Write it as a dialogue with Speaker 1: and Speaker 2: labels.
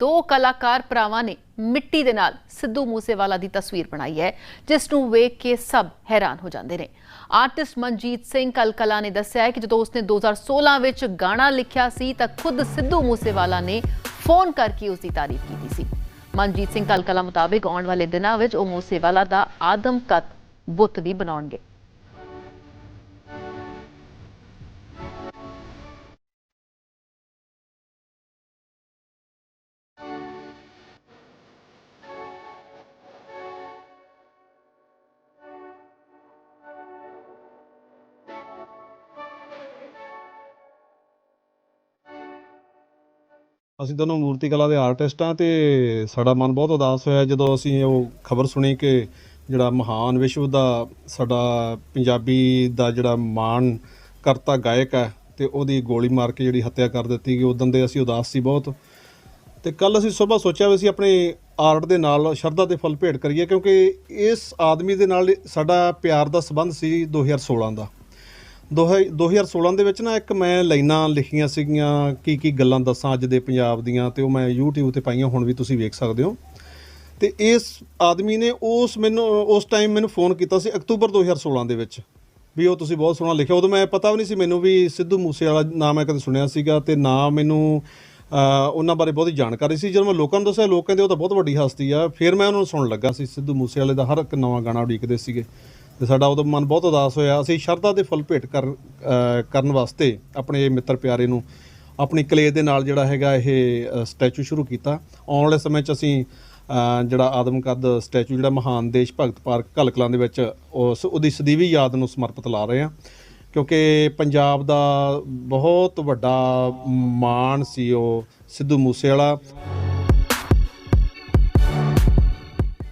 Speaker 1: ਦੋ ਕਲਾਕਾਰ ਭਰਾਵਾਂ ਨੇ ਮਿੱਟੀ ਦੇ ਨਾਲ ਸਿੱਧੂ ਮੂਸੇਵਾਲਾ ਦੀ ਤਸਵੀਰ ਬਣਾਈ ਹੈ, ਜਿਸ ਨੂੰ ਵੇਖ ਕੇ ਸਭ ਹੈਰਾਨ ਹੋ ਜਾਂਦੇ ਨੇ। ਆਰਟਿਸਟ ਮਨਜੀਤ ਸਿੰਘ ਕਲਕਲਾ ਨੇ ਦੱਸਿਆ ਹੈ ਕਿ ਜਦੋਂ ਉਸਨੇ 2016 ਵਿੱਚ ਗਾਣਾ ਲਿਖਿਆ ਸੀ, ਤਾਂ ਖੁਦ ਸਿੱਧੂ ਮੂਸੇਵਾਲਾ ਨੇ ਫੋਨ ਕਰਕੇ ਉਸ ਦੀ ਤਾਰੀਫ ਕੀਤੀ ਸੀ। ਮਨਜੀਤ ਸਿੰਘ ਕਲਕਲਾ ਮੁਤਾਬਿਕ ਆਉਣ ਵਾਲੇ ਦਿਨਾਂ ਵਿੱਚ ਉਹ ਮੂਸੇਵਾਲਾ ਦਾ ਆਦਮਕਤ ਬੁੱਤ ਵੀ ਬਣਾਉਣਗੇ।
Speaker 2: ਅਸੀਂ ਦੋਨੋਂ ਮੂਰਤੀ ਕਲਾ ਦੇ ਆਰਟਿਸਟ ਹਾਂ ਤੇ ਸਾਡਾ ਮਨ ਬਹੁਤ ਉਦਾਸ ਹੋਇਆ ਜਦੋਂ ਅਸੀਂ ਉਹ ਖਬਰ ਸੁਣੀ ਕਿ ਜਿਹੜਾ ਮਹਾਨ ਵਿਸ਼ਵ ਦਾ ਸਾਡਾ ਪੰਜਾਬੀ ਦਾ ਜਿਹੜਾ ਮਾਣ ਕਰਤਾ ਗਾਇਕ ਹੈ ਤੇ ਉਹਦੀ ਗੋਲੀ ਮਾਰ ਕੇ ਜਿਹੜੀ ਹੱਤਿਆ ਕਰ ਦਿੱਤੀ ਗਈ ਉਦੋਂ ਦੇ ਅਸੀਂ ਉਦਾਸ ਸੀ ਬਹੁਤ। ਤੇ ਕੱਲ ਅਸੀਂ ਸਵੇਰ ਸੋਚਿਆ ਵੀ ਅਸੀਂ ਆਪਣੇ ਆਰਟ ਦੇ ਨਾਲ, ਸ਼ਰਧਾ ਦੇ ਫਲ ਭੇਟ ਕਰੀਏ ਕਿਉਂਕਿ ਇਸ ਆਦਮੀ ਦੇ ਨਾਲ ਸਾਡਾ ਪਿਆਰ ਦਾ ਸਬੰਧ ਸੀ 2016 ਦਾ। 2016 ਦੇ ਵਿੱਚ ਨਾ ਇੱਕ ਮੈਂ ਲਾਈਨਾਂ ਲਿਖੀਆਂ ਸੀਗੀਆਂ, ਕੀ ਕੀ ਗੱਲਾਂ ਦੱਸਾਂ ਅੱਜ ਦੇ ਪੰਜਾਬ ਦੀਆਂ ਤੇ ਉਹ ਮੈਂ YouTube ਤੇ ਪਾਈਆਂ, ਹੁਣ ਵੀ ਤੁਸੀਂ ਵੇਖ ਸਕਦੇ ਹੋ। ਤੇ ਇਸ ਆਦਮੀ ਨੇ ਉਸ ਮੈਨੂੰ, ਉਸ ਟਾਈਮ ਮੈਨੂੰ ਫੋਨ ਕੀਤਾ ਸੀ ਅਕਤੂਬਰ 2016 ਦੇ ਵਿੱਚ, ਵੀ ਉਹ ਤੁਸੀਂ ਬਹੁਤ ਸੋਹਣਾ ਲਿਖਿਆ। ਉਦੋਂ ਮੈਂ, ਪਤਾ ਵੀ ਨਹੀਂ ਸੀ ਮੈਨੂੰ ਵੀ ਸਿੱਧੂ ਮੂਸੇਵਾਲਾ ਨਾਮ ਮੈਂ ਕਦੇ ਸੁਣਿਆ ਸੀਗਾ ਤੇ ਨਾ ਮੈਨੂੰ ਉਹਨਾਂ ਬਾਰੇ ਬਹੁਤੀ ਜਾਣਕਾਰੀ ਸੀ। ਜਦੋਂ ਮੈਂ ਲੋਕਾਂ ਨੂੰ ਦੱਸਿਆ, ਲੋਕ ਕਹਿੰਦੇ ਉਹ ਤਾਂ ਬਹੁਤ ਵੱਡੀ ਹਸਤੀ ਆ। ਫਿਰ ਮੈਂ ਉਹਨਾਂ ਨੂੰ ਸੁਣਨ ਲੱਗਾ ਸੀ, ਸਿੱਧੂ ਮੂਸੇਵਾਲੇ ਦਾ ਹਰ ਇੱਕ ਨਵਾਂ ਗਾਣਾ ਉਡੀਕਦੇ ਸੀਗੇ। ਤੇ ਸਾਡਾ ਉਦੋਂ ਮਨ ਬਹੁਤ ਉਦਾਸ ਹੋਇਆ। ਅਸੀਂ ਸ਼ਰਧਾ ਦੇ ਫੁੱਲ ਭੇਟ ਕਰ ਕਰਨ ਵਾਸਤੇ ਆਪਣੇ ਮਿੱਤਰ ਪਿਆਰੇ ਨੂੰ ਆਪਣੀ ਕਲੇ ਦੇ ਨਾਲ ਜਿਹੜਾ ਹੈਗਾ ਇਹ ਸਟੈਚੂ ਸ਼ੁਰੂ ਕੀਤਾ। ਆਉਣ ਵਾਲੇ ਸਮੇਂ 'ਚ ਅਸੀਂ ਜਿਹੜਾ ਆਦਮ ਆਦਮਕਦ ਸਟੈਚੂ ਜਿਹੜਾ ਮਹਾਨ ਦੇਸ਼ ਭਗਤ ਪਾਰਕ ਕਲਕਲਾਂ ਦੇ ਵਿੱਚ ਉਸ, ਉਹਦੀ ਸਦੀਵੀ ਯਾਦ ਨੂੰ ਸਮਰਪਿਤ ਲਾ ਰਹੇ ਹਾਂ। ਕਿਉਂਕਿ ਪੰਜਾਬ ਦਾ ਬਹੁਤ ਵੱਡਾ ਮਾਣ ਸੀ ਉਹ ਸਿੱਧੂ ਮੂਸੇਵਾਲਾ।